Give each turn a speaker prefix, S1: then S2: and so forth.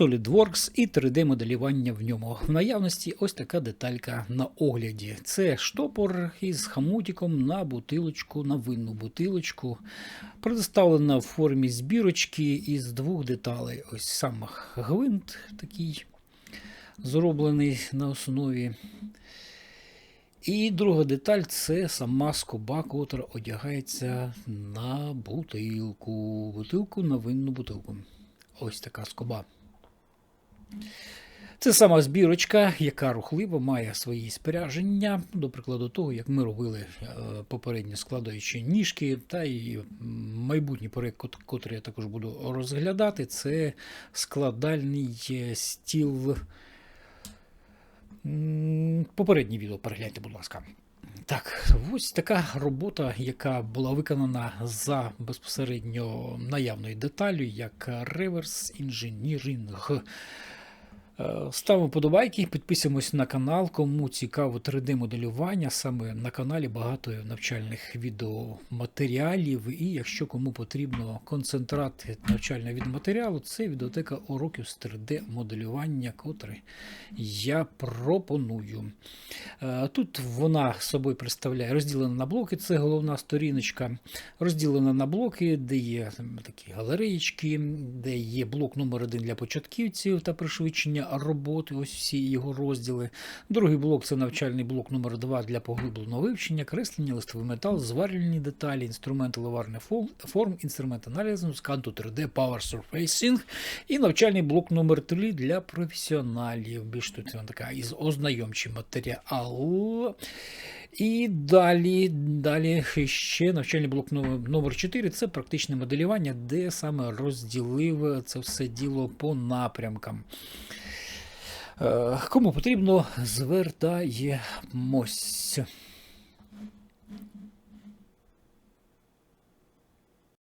S1: SolidWorks і 3D-моделювання в ньому. В наявності ось така деталька на огляді. Це штопор із хамутиком на бутилочку, на винну бутилочку. Представлена в формі збірочки із двох деталей. Ось сам гвинт такий зроблений на основі. І друга деталь це сама скоба, котра одягається на бутилку. Бутилку на винну бутилку. Ось така скоба. Це сама збірочка, яка рухлива, має свої спорядження, до прикладу того, як ми робили е, попередньо складаючи ніжки, та й майбутній проєкт, кот- котрий я також буду розглядати, це складальний е, стіл. Попереднє відео перегляньте, будь ласка. Так, ось така робота, яка була виконана за безпосередньо наявною деталлю, як реверс інженіринг. Ставимо подобайки, підписуємось на канал. Кому цікаво 3D-моделювання, саме на каналі багато навчальних відеоматеріалів. І якщо кому потрібно концентрат навчального відеоматеріалу, це відеотека уроків з 3D-моделювання, котрий я пропоную. Е, Тут вона собою представляє розділена на блоки, це головна сторіночка, розділена на блоки, де є такі галереєчки, де є блок номер один для початківців та пришвидшення роботи, ось всі його розділи. Другий блок це навчальний блок номер 2 для поглибленого вивчення, креслення, листовий метал, зварювальні деталі, інструменти ливарних форм, інструмент аналізу, сканту 3D, Power Surfacing і навчальний блок номер 3 для професіоналів. Більш тут така із ознайомчий матеріал. І далі, далі ще навчальний блок номер 4 це практичне моделювання, де саме розділив це все діло по напрямкам. Е, Кому потрібно, звертаємось.